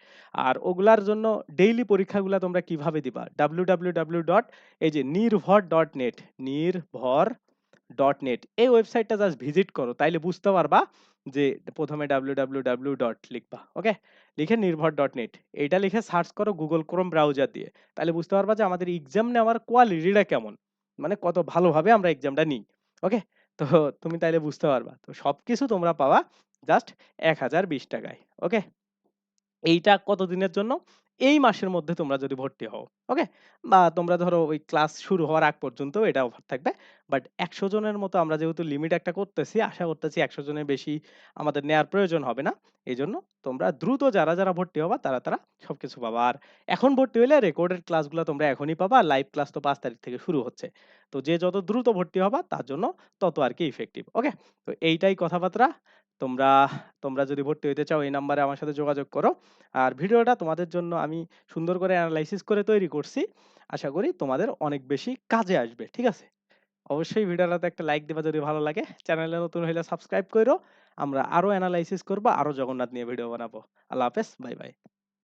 আর ওগুলার জন্য ডেইলি পরীক্ষাগুলা তোমরা কীভাবে দিবা? www. এই যে নির্ভর.নেট নির্ভর.নেট এই ওয়েবসাইটটা জাস্ট ভিজিট করো। তাইলে বুঝতে পারবা যে প্রথমে ডাব্লিউ ডট লিখবা। ওকে? লিখে নির্ভর ডট নেট এটা লিখে সার্চ করো গুগল ক্রোম ব্রাউজার দিয়ে। তাহলে বুঝতে পারবা যে আমাদের এক্সাম নেওয়ার কোয়ালিটিটা কেমন। মানে কত ভালোভাবে আমরা এক্সামটা নিই। ওকে? তো তুমি তাইলে বুঝতে পারবা। তো সব কিছু তোমরা পাওয়া জাস্ট এক হাজার বিশ টাকায় ওকে? এইটা কতদিনের জন্য? এই মাসের মধ্যে তোমরা যদি ভর্তি হও। ওকে? বা তোমরা ধরো ওই ক্লাস শুরু হওয়ার আগ পর্যন্ত এটা অফার থাকবে। বাট ১০০ জনের মতো আমরা যেহেতু লিমিট একটা করতেছি, আশা করতেছি ১০০ জনের বেশি আমাদের নেয়ার প্রয়োজন হবে না। এই জন্য তোমরা দ্রুত যারা, যারা ভর্তি হবা তারা, তারা সবকিছু পাবা। আর এখন ভর্তি হইলে রেকর্ডেড ক্লাসগুলা তোমরা এখনই পাবা। লাইভ ক্লাস তো পাঁচ তারিখ থেকে শুরু হচ্ছে। তো যে যত দ্রুত ভর্তি হবা তার জন্য তত আর কি ইফেক্টিভ। ওকে? তো এইটাই কথাবার্তা। তোমরা তোমরা যদি ভর্তি হইতে চাও এই নাম্বারে আমার সাথে যোগাযোগ করো। আর ভিডিওটা তোমাদের জন্য আমি সুন্দর করে অ্যানালাইসিস করে তৈরি করছি। আশা করি তোমাদের অনেক বেশি কাজে আসবে। ঠিক আছে? অবশ্যই ভিডিওটাতে একটা লাইক দেবা যদি ভালো লাগে। চ্যানেলে নতুন হইলে সাবস্ক্রাইব করো আমরা আরও অ্যানালাইসিস করব আরও জগন্নাথ নিয়ে ভিডিও বানাবো। আল্লাহ হাফেজ। Bye, bye.